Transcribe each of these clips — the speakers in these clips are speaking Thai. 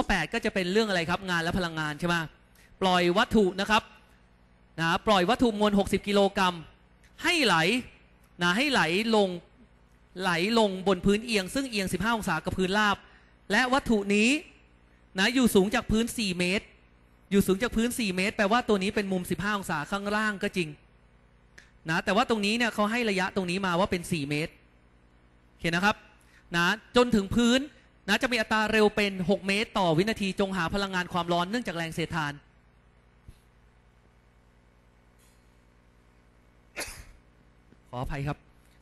ข้อ 8 ก็จะเป็นเรื่องอะไรครับงานและพลังงานใช่ไหมปล่อยวัตถุนะครับนะปล่อยวัตถุมวล 60 กิโลกรัมให้ไหลนะให้ไหลลงไหลลงบนพื้นเอียง ซึ่งเอียง 15 องศากับพื้นราบ และวัตถุนี้นะอยู่สูงจากพื้น 4 เมตร อยู่สูงจากพื้น 4 เมตร แปลว่าตัวนี้เป็นมุม 15 องศาข้างล่างก็จริงนะแต่ว่าตรงนี้เนี่ยเขาให้ระยะตรงนี้มาว่าเป็น 4 เมตรโอเคนะครับนะจนถึงพื้น นะจะมีอัตราเร็วเป็น 6 เมตร ต่อวินาทีจงหาพลังงานความร้อนเนื่องจากแรงเสียดทานขออภัยครับ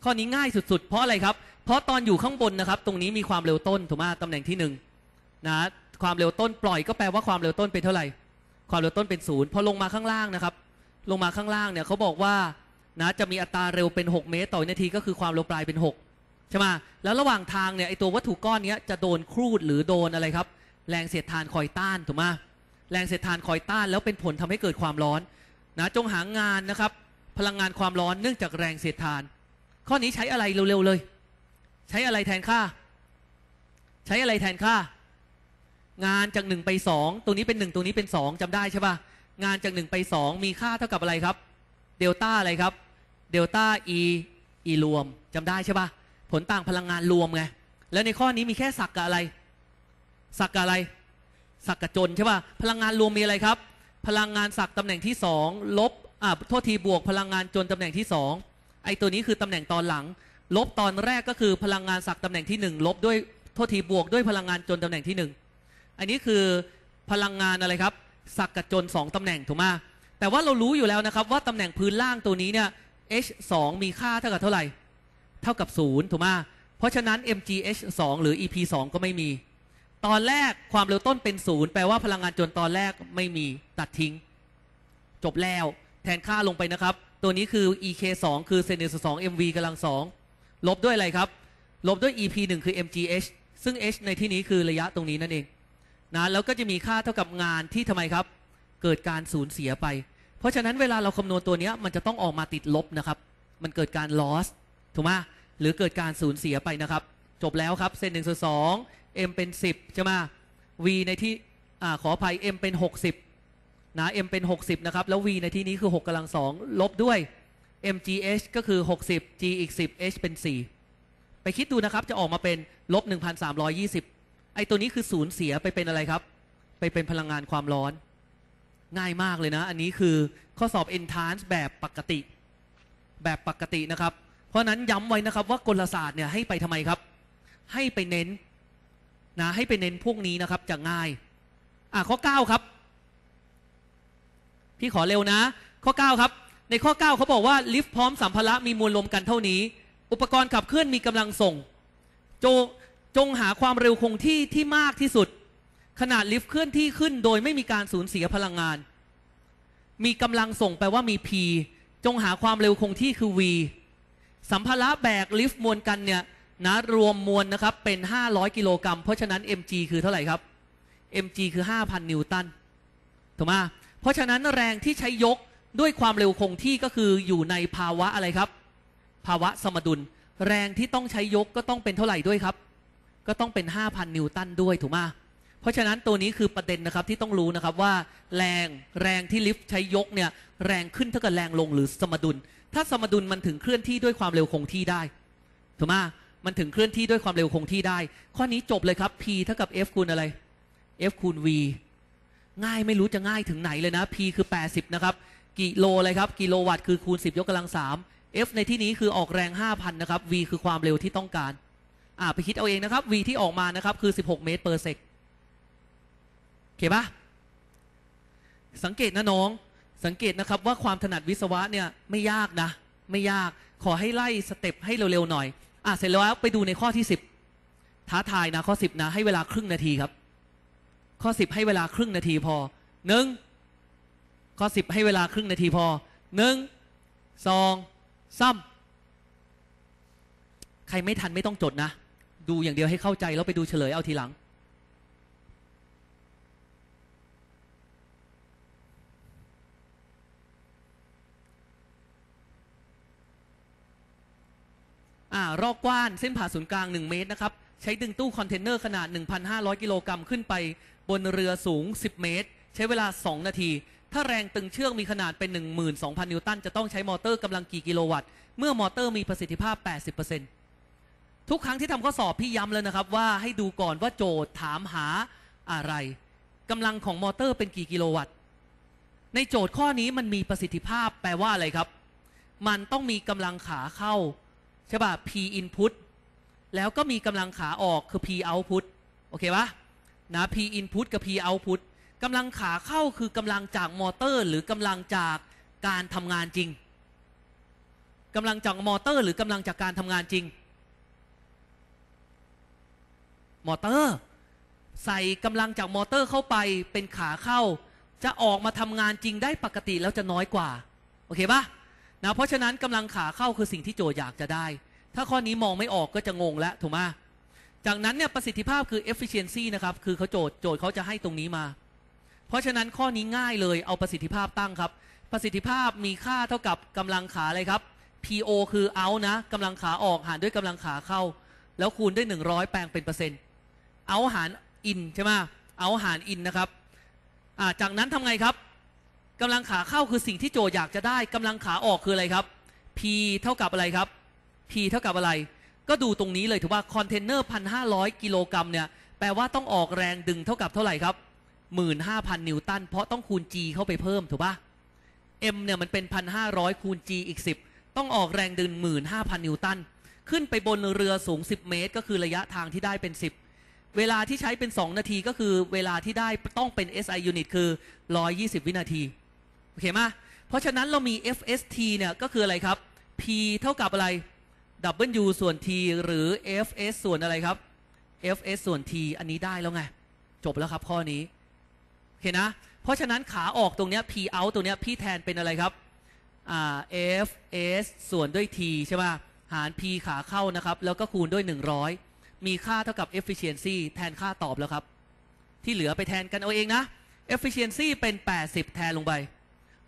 ข้อนี้ง่ายสุด ๆ เพราะอะไรครับ เพราะตอนอยู่ข้างบนนะครับ ตรงนี้มีความเร็วต้นถูกไหมตำแหน่งที่หนึ่งนะความเร็วต้นปล่อยก็แปลว่าความเร็วต้นเป็นเท่าไหร่ ความเร็วต้นเป็นศูนย์พอลงมาข้างล่างนะครับ ลงมาข้างล่างเนี่ยเขาบอกว่านะจะมีอัตราเร็วเป็น 6 เมตร ต่อวินาทีก็คือความเร็วปลายเป็น 6 ใช่ไหมแล้วระหว่างทางเนี่ยไอตัววัตถุก้อนเนี้ยจะโดนครูดหรือโดนอะไรครับ แรงเสียดทานคอยต้านถูกไหมแรงเสียดทานคอยต้าน แล้วเป็นผลทำให้เกิดความร้อนนะจงหางานนะครับ พลังงานความร้อนเนื่องจากแรงเสียดทาน ข้อนี้ใช้อะไรเร็วๆเลย ใช้อะไรแทนค่า ใช้อะไรแทนค่า งานจาก1ไป2ตรงนี้เป็น1ตรงนี้เป็น2จำได้ใช่ปะงานจาก1ไป2มีค่าเท่ากับอะไรครับเดลต้าอะไรครับเดลต้า e e รวมจำได้ใช่ปะ ผลต่างพลังงานรวมไง แล้วในข้อนี้มีแค่สักกับอะไร สักกับอะไร สักกับจนใช่ป่ะ พลังงานรวมมีอะไรครับ พลังงานสักตำแหน่งที่2ลบ อ่า โทษทีบวก พลังงานจนตำแหน่งที่2ไอตัวนี้คือตำแหน่งตอนหลัง ลบตอนแรกก็คือพลังงานสักตำแหน่งที่1ลบด้วย โทษทีบวกด้วยพลังงานจนตำแหน่งที่1อันนี้คือพลังงานอะไรครับ สักกับจน2ตำแหน่งถูกไหมแต่ว่าเรารู้อยู่แล้วนะครับว่าตำแหน่งพื้นล่างตัวนี้เนี่ย h 2มีค่าเท่ากับเท่าไหร่ เท่ากับ0ถูกไหมเพราะฉะนั้น mgh 2หรือ ep 2ก็ไม่มี ตอนแรกความเร็วต้นเป็นศูนย์แปลว่าพลังงานจนตอนแรกไม่มีตัดทิ้ง จบแล้วแทนค่าลงไปนะครับ ตัวนี้คือ ek 2คือ sin 2 mv กำลัง2ลบด้วยอะไรครับ ลบด้วย ep 1คือ mgh ซึ่ง h ในที่นี้คือระยะตรงนี้นั่นเองนะแล้วก็จะมีค่าเท่ากับงานที่ทำไมครับ เกิดการสูญเสียไป เพราะฉะนั้นเวลาเราคำนวณตัวนี้มันจะต้องออกมาติดลบนะครับ มันเกิดการ loss ถูกไหมหรือเกิดการสูญเสียไปนะครับ จบแล้วครับเซนหนึ่งส่วนสอง m เป็น10ใช่ไหม v ในที่อขออภัย m เป็น 60 นะ m เป็น 60 นะครับ แล้ว v ในที่นี้คือ 6กำลังสองลบด้วย mgh ก็คือ 60 g อีก 10 h เป็น 4 ไปคิดดูนะครับ จะออกมาเป็นลบ 1,320 ไอตัวนี้คือสูญเสียไปเป็นอะไรครับ ไปเป็นพลังงานความร้อน ง่ายมากเลยนะ อันนี้คือข้อสอบ entrance แบบปกติ แบบปกตินะครับ เพราะนั้นย้ำไว้นะครับว่ากลศาสตร์เนี่ยให้ไปทำไมครับ ให้ไปเน้นนะให้ไปเน้นพวกนี้นะครับจะง่าย อะข้อ 9 ครับ พี่ขอเร็วนะ ข้อ 9 ครับ ในข้อ 9เขาบอกว่าลิฟต์พร้อมสัมภาระมีมวลลมกันเท่านี้ อุปกรณ์ขับเคลื่อนมีกำลังส่งจงจงหาความเร็วคงที่ที่มากที่สุด ขนาดลิฟต์เคลื่อนที่ขึ้น โดยไม่มีการสูญเสียพลังงาน มีกำลังส่งแปลว่ามี p จงหาความเร็วคงที่คือ v สัมภาระแบกลิฟต์มวลกันเนี่ยนะรวมมวลนะครับเป็น 500 กิโลกรัม เพราะฉะนั้น mg คือเท่าไหร่ครับ mg คือ 5,000 นิวตันถูกไหมเพราะฉะนั้นแรงที่ใช้ยกด้วยความเร็วคงที่ก็คืออยู่ในภาวะอะไรครับ ภาวะสมดุล แรงที่ต้องใช้ยกก็ต้องเป็นเท่าไหร่ด้วยครับ ก็ต้องเป็น 5,000 นิวตันด้วยถูกไหมเพราะฉะนั้นตัวนี้คือประเด็นนะครับที่ต้องรู้นะครับว่าแรงแรงที่ลิฟต์ใช้ยกเนี่ยแรงขึ้นเท่ากับแรงลงหรือสมดุล ถ้าสมดุลมันถึงเคลื่อนที่ด้วยความเร็วคงที่ได้ถูกไหมมันถึงเคลื่อนที่ด้วยความเร็วคงที่ได้ ข้อนี้จบเลยครับ p เท่ากับ f คูณอะไร f คูณ v ง่ายไม่รู้จะง่ายถึงไหนเลยนะ p คือ 80 นะครับ กิโลอะไรครับ กิโลวัตต์คือคูณ 10 ยกกำลัง 3 f ในที่นี้คือออกแรง 5,000 นะครับ v คือความเร็วที่ต้องการอ่าไปคิดเอาเองนะครับ v ที่ออกมานะครับ คือ 16 เมตร per sec โอเคปะสังเกตนะน้อง สังเกตนะครับว่าความถนัดวิศวะเนี่ยไม่ยากนะ ไม่ยากขอให้ไล่สเต็ปให้เร็วๆหน่อยอะเสร็จแล้วไปดูในข้อที่ 10 ท้าทายนะข้อ 10 นะ ให้เวลาครึ่งนาทีครับ ข้อ 10 ให้เวลาครึ่งนาทีพอหนึ่งข้อ 10 ให้เวลาครึ่งนาทีพอหนึ่งสองสามใครไม่ทันไม่ต้องจดนะ ดูอย่างเดียวให้เข้าใจแล้วไปดูเฉลยเอาทีหลังารอกกว้านเส้นผ่าศูนย์กลาง 1 เมตรนะครับ ใช้ดึงตู้คอนเทนเนอร์ขนาด 1,500 กิโลกรัมขึ้นไป บนเรือสูง 10 เมตร ใช้เวลา 2 นาที ถ้าแรงตึงเชือกมีขนาดเป็น 12,000 นิวตัน จะต้องใช้มอเตอร์กำลังกี่กิโลวัตต์ เมื่อมอเตอร์มีประสิทธิภาพ 80%ทุกครั้งที่ทำข้อสอบพี่ย้ำเลยนะครับว่าให้ดูก่อนว่าโจทย์ถามหาอะไรกำลังของมอเตอร์เป็นกี่กิโลวัตต์ ในโจทย์ข้อนี้มันมีประสิทธิภาพแปลว่าอะไรครับ มันต้องมีกำลังขาเข้า ใช่ป่ะ P input แล้วก็มีกำลังขาออกคือ P output โอเคปะนะ P input กับ P output กำลังขาเข้าคือกำลังจากมอเตอร์ หรือกำลังจากการทำงานจริงกำลังจากมอเตอร์ หรือกำลังจากการทำงานจริง มอเตอร์ ใส่กำลังจากมอเตอร์เข้าไปเป็นขาเข้า จะออกมาทำงานจริงได้ปกติแล้วจะน้อยกว่า โอเคปะ นะเพราะฉะนั้นกำลังขาเข้าคือสิ่งที่โจอยากจะได้ ถ้าข้อนี้มองไม่ออกก็จะงงแล้วถูกไหมจากนั้นเนี่ยประสิทธิภาพคือ efficiency นะครับคือเขาโจทย์โจทย์เขาจะให้ตรงนี้มา เพราะฉะนั้นข้อนี้ง่ายเลยเอาประสิทธิภาพตั้งครับ ประสิทธิภาพมีค่าเท่ากับกำลังขาอะไรครับ PO คือ out นะกำลังขาออกหารด้วยกำลังขาเข้า แล้วคูณด้วย 100 แปลงเป็นเปอร์เซ็นต์เอาหาร in ใช่ไหมเอาหาร in นะครับจากนั้นทำไงครับ กำลังขาเข้าคือสิ่งที่โจอยากจะได้กำลังขาออกคืออะไรครับ P เท่ากับอะไรครับ P เท่ากับอะไร ก็ดูตรงนี้เลยถือว่าคอนเทนเนอร์พันห้าร้อยกิโลกรัมเนี่ยแปลว่าต้องออกแรงดึงเท่ากับเท่าไหร่ครับหมื่นห้าพันนิวตันเพราะต้องคูณ G เข้าไปเพิ่มถูกปะ M เนี่ยมันเป็นพันห้าร้อยคูณ G อีกสิบต้องออกแรงดึงหมื่นห้าพันนิวตันขึ้นไปบนเรือสูง 10 เมตร ก็คือระยะทางที่ได้เป็น 10 เวลาที่ใช้เป็น 2 นาทีก็คือเวลาที่ได้ต้องเป็น SI unit คือ 120 วินาที โอเคไหมเพราะฉะนั้นเรามี FST เนี่ยก็คืออะไรครับ P เท่ากับอะไร W ส่วน T หรือ FS ส่วนอะไรครับ FS ส่วน T อันนี้ได้แล้วไง จบแล้วครับข้อนี้โอเคนะ เพราะฉะนั้นขาออกตรงเนี้ย P out ตรงเนี้ยพี่แทนเป็นอะไรครับอ่า FS ส่วนด้วย T ใช่ป่ะหาร P ขาเข้านะครับ แล้วก็คูณด้วย 100 มีค่าเท่ากับ efficiency แทนค่าตอบแล้วครับ ที่เหลือไปแทนกันเอาเองนะ efficiency เป็น 80 แทนลงไป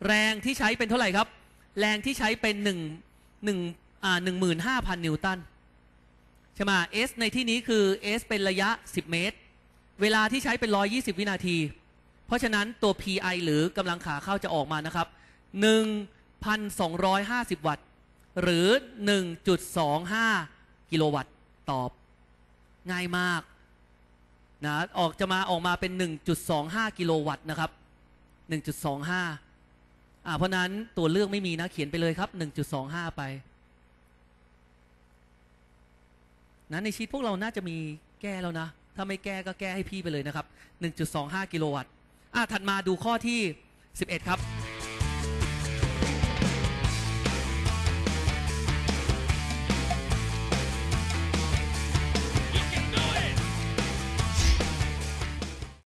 แรงที่ใช้เป็นเท่าไหร่ครับ แรงที่ใช้เป็น1 1อ่า15,000นิวตันใช่ไหม S ในที่นี้คือ S เป็นระยะ 10 เมตร เวลาที่ใช้เป็น 120 วินาที เพราะฉะนั้นตัว PI หรือกำลังขาเข้าจะออกมานะครับ 1,250 วัตต์ หรือ 1.25 กิโลวัตต์ตอบ ง่ายมากนะออกจะมาออกมาเป็น 1.25 กิโลวัตต์นะครับ 1.25อ่า เพราะนั้นตัวเลือกไม่มีนะ เขียนไปเลยครับ 1.25 ไปนะในชีตพวกเราน่าจะมีแก้แล้วนะ ถ้าไม่แก้ก็แก้ให้พี่ไปเลยนะครับ 1.25 กิโลวัตต์อ่าถัดมาดูข้อที่ 11 ครับ